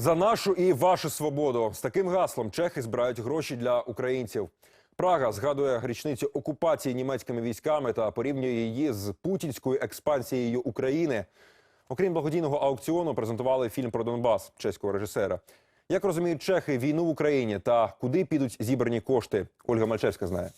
За нашу і вашу свободу з таким гаслом чехи збирають гроші для українців. Прага згадує річницю окупації німецькими військами та порівнює її з путінською експансією України. Окрім благодійного аукціону, презентували фільм про Донбас чеського режисера. Як розуміють чехи війну в Україні та куди підуть зібрані кошти? Ольга Мальчевська знає.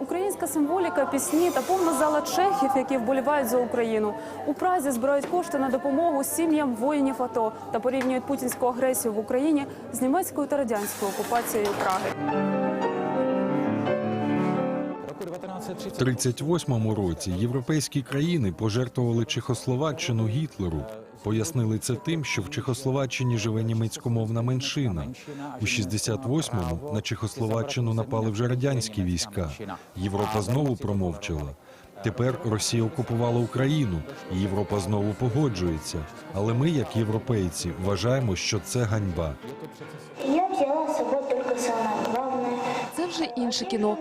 Українська символіка, пісні та повна зала чехів, які вболівають за Україну. У Празі збирають кошти на допомогу сім'ям воїнів АТО та порівнюють путінську агресію в Україні з німецькою та радянською окупацією Праги. В 38-му році європейські країни пожертвували Чехословаччину Гітлеру. Пояснили це тим, що в Чехословаччині живе німецькомовна меншина. У 68-му на Чехословаччину напали вже радянські війська. Європа знову промовчала. Тепер Росія окупувала Україну, і Європа знову погоджується. Але ми, як європейці, вважаємо, що це ганьба. Я взяла с собой только самое главное. Вже інше кіно.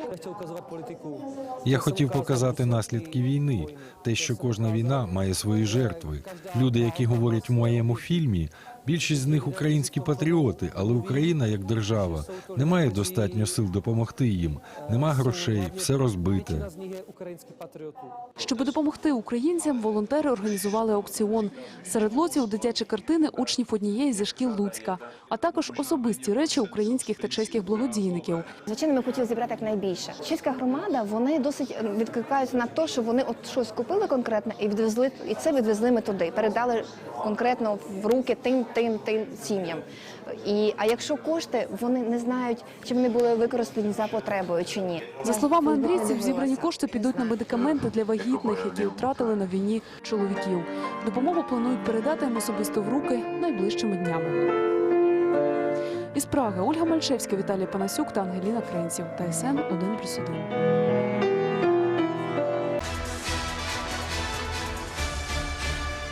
Я хотів показати наслідки війни, те, що кожна війна має свої жертви. Люди, які говорять в моєму фільмі, більшість з них українські патріоти, але Україна як держава не має достатньо сил допомогти їм. Нема грошей, все розбите. Щоб допомогти українцям, волонтери організували аукціон. Серед лотів дитячі картини учнів однієї зі шкіл Луцька, а також особисті речі українських та чеських благодійників. Звичайно, ми хотіли зібрати якнайбільше. Чеська громада вони досить відкликаються на те, що вони от щось купили конкретне і відвезли, і це відвезли ми туди, передали конкретно в руки тим, тим, тим сім'ям. І а якщо кошти, вони не знають, чи вони були використані за потребою чи ні. За словами андрійців, зібрані кошти підуть на медикаменти для вагітних, які втратили на війні чоловіків. Допомогу планують передати їм особисто в руки найближчими днями. Із Праги Ольга Мальчевська, Віталій Панасюк та Ангеліна Кренців. ТСН 1+,1.